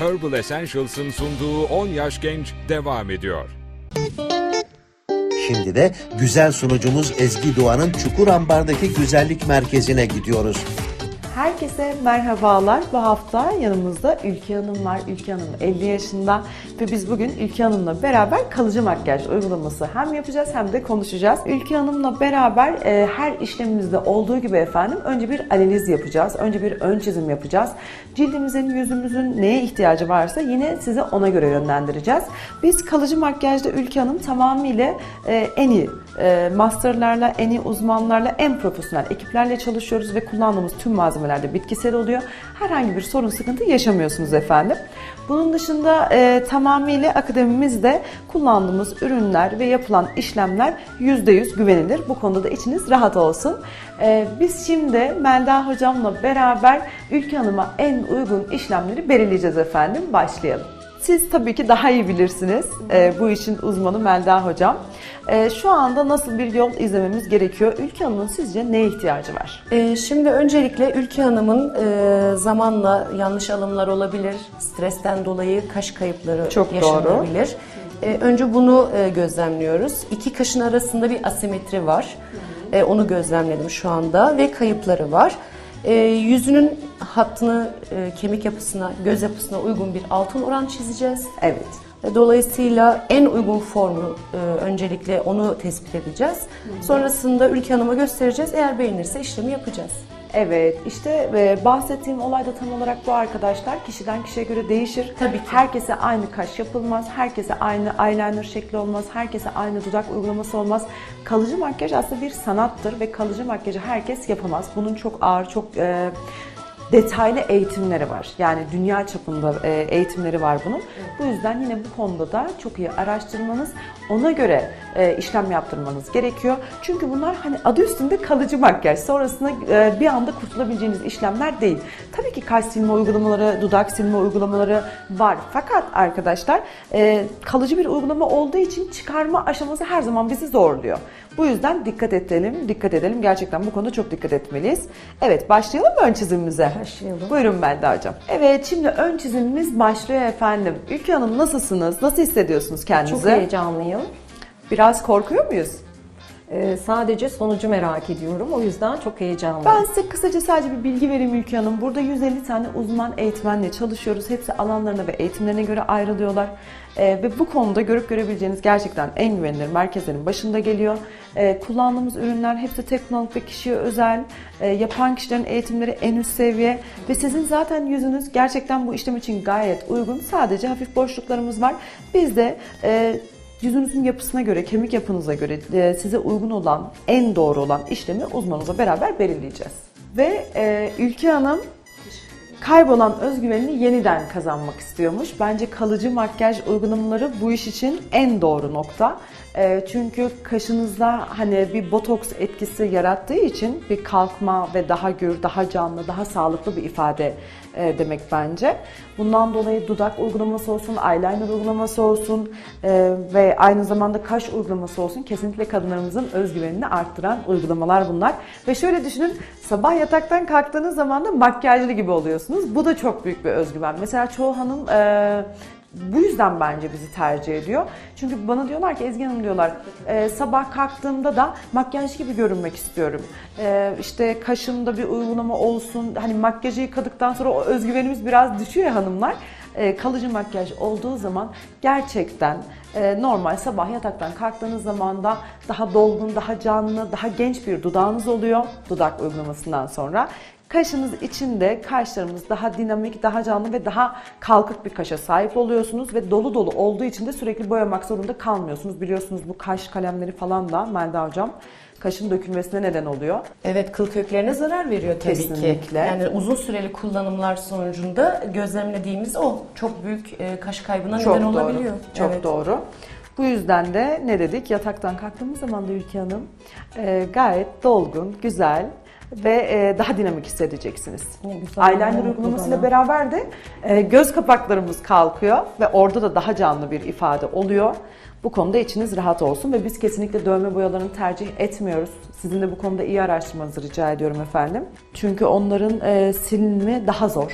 Herbal Essentials'ın sunduğu 10 Yaş Genç devam ediyor. Şimdi de güzel sunucumuz Ezgi Doğan'ın Çukurambar'daki güzellik merkezine gidiyoruz. Herkese merhabalar. Bu hafta yanımızda Ülke Hanım var. Ülke Hanım 50 yaşında ve biz bugün Ülke Hanım'la beraber kalıcı makyaj uygulaması hem yapacağız hem de konuşacağız. Ülke Hanım'la beraber e, her işlemimizde olduğu gibi efendim önce bir analiz yapacağız. Önce bir ön çizim yapacağız. Cildimizin, yüzümüzün neye ihtiyacı varsa yine size ona göre yönlendireceğiz. Biz kalıcı makyajda Ülke Hanım tamamıyla e, en iyi e, masterlarla, en iyi uzmanlarla, en profesyonel ekiplerle çalışıyoruz ve kullandığımız tüm malzemelerde bitkisel oluyor. Herhangi bir sorun, sıkıntı yaşamıyorsunuz efendim. Bunun dışında e, tamamıyla akademimizde kullandığımız ürünler ve yapılan işlemler %100 güvenilir. Bu konuda da içiniz rahat olsun. E, biz şimdi Melda hocamla beraber Ülke Hanım'a en uygun işlemleri belirleyeceğiz efendim. Başlayalım. Siz tabii ki daha iyi bilirsiniz. Ee, bu işin uzmanı Melda Hocam. Ee, şu anda nasıl bir yol izlememiz gerekiyor? Ülke Hanım'ın sizce neye ihtiyacı var? Ee, Şimdi öncelikle Ülke Hanım'ın e, zamanla yanlış alımlar olabilir, stresten dolayı kaş kayıpları Çok yaşanabilir. Ee, Önce bunu e, gözlemliyoruz. İki kaşın arasında bir asimetri var. E, Onu gözlemledim şu anda ve kayıpları var. E, Yüzünün hattını, e, kemik yapısına, göz yapısına uygun bir altın oran çizeceğiz. Evet. Dolayısıyla en uygun formu e, öncelikle onu tespit edeceğiz. Sonrasında Ülke Hanım'a göstereceğiz. Eğer beğenirse işlemi yapacağız. Evet, işte e, bahsettiğim olay da tam olarak bu arkadaşlar. Kişiden kişiye göre değişir. Tabii ki. Herkese aynı kaş yapılmaz, herkese aynı eyeliner şekli olmaz, herkese aynı dudak uygulaması olmaz. Kalıcı makyaj aslında bir sanattır ve kalıcı makyajı herkes yapamaz. Bunun çok ağır, çok e, detaylı eğitimleri var. Yani dünya çapında e, eğitimleri var bunun. Bu yüzden yine bu konuda da çok iyi araştırmanız, ona göre e, işlem yaptırmanız gerekiyor. Çünkü bunlar hani adı üstünde kalıcı makyaj. Sonrasında e, bir anda kurtulabileceğiniz işlemler değil. Tabii ki kaş silme uygulamaları, dudak silme uygulamaları var. Fakat arkadaşlar kalıcı bir uygulama olduğu için çıkarma aşaması her zaman bizi zorluyor. Bu yüzden dikkat edelim, dikkat edelim. Gerçekten bu konuda çok dikkat etmeliyiz. Evet, başlayalım mı ön çizimimize? Başlayalım. Buyurun Melda Hocam. Evet, şimdi ön çizimimiz başlıyor efendim. Ülke Hanım nasılsınız? Nasıl hissediyorsunuz kendinizi? Çok heyecanlıyım. Biraz korkuyor muyuz? Ee, sadece sonucu merak ediyorum. O yüzden çok heyecanlıyım. Ben size kısaca sadece bir bilgi vereyim Ülke Hanım. Burada 150 tane uzman eğitmenle çalışıyoruz. Hepsi alanlarına ve eğitimlerine göre ayrılıyorlar. Ee, ve bu konuda görüp görebileceğiniz gerçekten en güvenilir merkezlerin başında geliyor. Ee, kullandığımız ürünler hepsi tek kullanımlık ve kişiye özel. Ee, yapan kişilerin eğitimleri en üst seviye. Ve sizin zaten yüzünüz gerçekten bu işlem için gayet uygun. Sadece hafif boşluklarımız var. Biz de... E, Yüzünüzün yapısına göre, kemik yapınıza göre e, size uygun olan, en doğru olan işlemi uzmanımızla beraber belirleyeceğiz. Ve e, Ülke Hanım kaybolan özgüvenini yeniden kazanmak istiyormuş. Bence kalıcı makyaj uygulamaları bu iş için en doğru nokta. E, çünkü kaşınızda hani bir botoks etkisi yarattığı için bir kalkma ve daha gür, daha canlı, daha sağlıklı bir ifade e, demek bence. Bundan dolayı dudak uygulaması olsun, eyeliner uygulaması olsun e, ve aynı zamanda kaş uygulaması olsun kesinlikle kadınlarımızın özgüvenini arttıran uygulamalar bunlar. Ve şöyle düşünün sabah yataktan kalktığınız zaman da makyajlı gibi oluyorsunuz. Bu da çok büyük bir özgüven. Mesela çoğu hanım e, bu yüzden bence bizi tercih ediyor. Çünkü bana diyorlar ki Ezgi Hanım diyorlar e, sabah kalktığımda da makyaj gibi görünmek istiyorum. E, işte kaşımda bir uygulama olsun. Hani makyajı yıkadıktan sonra o özgüvenimiz biraz düşüyor ya hanımlar. E, kalıcı makyaj olduğu zaman gerçekten e, normal sabah yataktan kalktığınız zaman da daha dolgun, daha canlı, daha genç bir dudağınız oluyor dudak uygulamasından sonra. Kaşınız içinde kaşlarımız daha dinamik, daha canlı ve daha kalkık bir kaşa sahip oluyorsunuz ve dolu dolu olduğu için de sürekli boyamak zorunda kalmıyorsunuz. Biliyorsunuz bu kaş kalemleri falan da Melda Hocam kaşın dökülmesine neden oluyor. Evet kıl köklerine zarar veriyor tabii Kesinlikle. ki. Yani uzun süreli kullanımlar sonucunda gözlemlediğimiz o. Çok büyük e, kaş kaybına Çok neden doğru. olabiliyor. Çok Evet. doğru. Bu yüzden de ne dedik? Yataktan kalktığımız zaman da Ülke Hanım e, gayet dolgun, güzel ve e, daha dinamik hissedeceksiniz. Ne güzel, Eyeliner uygulamasıyla beraber de e, göz kapaklarımız kalkıyor ve orada da daha canlı bir ifade oluyor. Bu konuda içiniz rahat olsun ve biz kesinlikle dövme boyalarını tercih etmiyoruz. Sizin de bu konuda iyi araştırmanızı rica ediyorum efendim. Çünkü onların e, silinimi daha zor.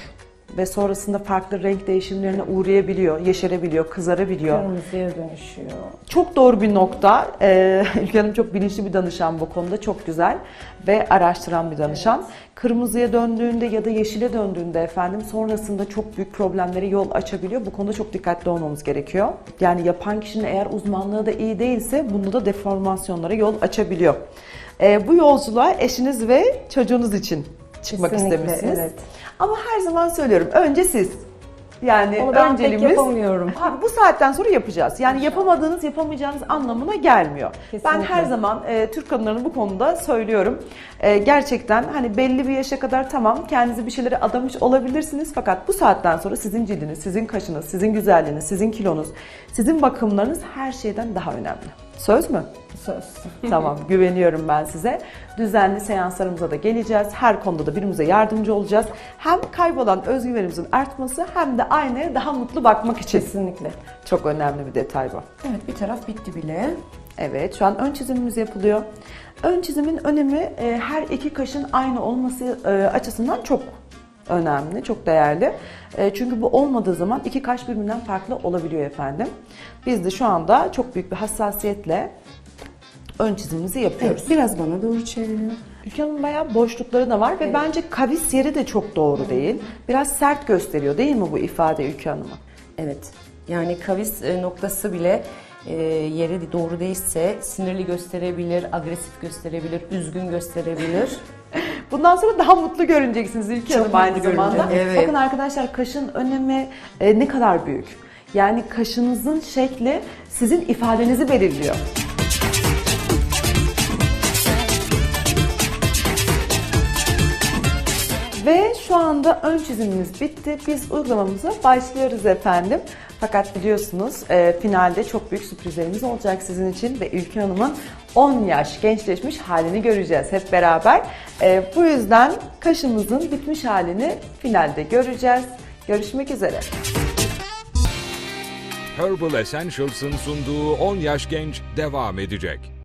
Ve sonrasında farklı renk değişimlerine uğrayabiliyor, yeşerebiliyor, kızarabiliyor. Kırmızıya dönüşüyor. Çok doğru bir nokta. Ee, Ülke Hanım çok bilinçli bir danışan bu konuda. Çok güzel ve araştıran bir danışan. Kırmızıya döndüğünde ya da yeşile döndüğünde efendim sonrasında çok büyük problemlere yol açabiliyor. Bu konuda çok dikkatli olmamız gerekiyor. Yani yapan kişinin eğer uzmanlığı da iyi değilse bunda da deformasyonlara yol açabiliyor. Ee, bu yolculuğa eşiniz ve çocuğunuz için çıkmak Kesinlikle, istemişsiniz. evet. Ama her zaman söylüyorum önce siz. Yani Onu ben pek önceliğimiz yapamıyorum. Ha, bu saatten sonra yapacağız. Yani yapamadığınız, yapamayacağınız anlamına gelmiyor. Ben Kesinlikle. her zaman e, Türk kadınlarına bu konuda söylüyorum. E, gerçekten hani belli bir yaşa kadar tamam kendinizi bir şeylere adamış olabilirsiniz. Fakat bu saatten sonra sizin cildiniz, sizin kaşınız, sizin güzelliğiniz, sizin kilonuz, sizin bakımlarınız her şeyden daha önemli. Söz mü? Söz. tamam güveniyorum ben size. Düzenli seanslarımıza da geleceğiz. Her konuda da birbirimize yardımcı olacağız. Hem kaybolan özgüvenimizin artması hem de aynaya daha mutlu bakmak için. Kesinlikle. Çok önemli bir detay bu. Evet bir taraf bitti bile. Evet şu an ön çizimimiz yapılıyor. Ön çizimin önemi e, her iki kaşın aynı olması e, açısından çok önemli, çok değerli. E, çünkü bu olmadığı zaman iki kaş birbirinden farklı olabiliyor efendim. Biz de şu anda çok büyük bir hassasiyetle ön çizimimizi yapıyoruz. Evet, biraz bana doğru çevirin. Ülke Hanım'ın bayağı boşlukları da var ve bence kavis yeri de çok doğru değil. Biraz sert gösteriyor değil mi bu ifade Ülke Hanım'ı? Evet. Yani kavis e, noktası bile e, yeri doğru değilse sinirli gösterebilir, agresif gösterebilir, üzgün gösterebilir. Bundan sonra daha mutlu görüneceksiniz Çok Hanım aynı zamanda. evet. Bakın arkadaşlar kaşın önemi e, ne kadar büyük. Yani kaşınızın şekli sizin ifadenizi belirliyor. Ve şu anda ön çizimimiz bitti. Biz uygulamamıza başlıyoruz efendim. Fakat biliyorsunuz e, finalde çok büyük sürprizlerimiz olacak sizin için ve Ülke Hanım'ın 10 yaş gençleşmiş halini göreceğiz hep beraber. E, bu yüzden kaşımızın bitmiş halini finalde göreceğiz. Görüşmek üzere. Herbal Essentials'ın sunduğu 10 Yaş Genç devam edecek.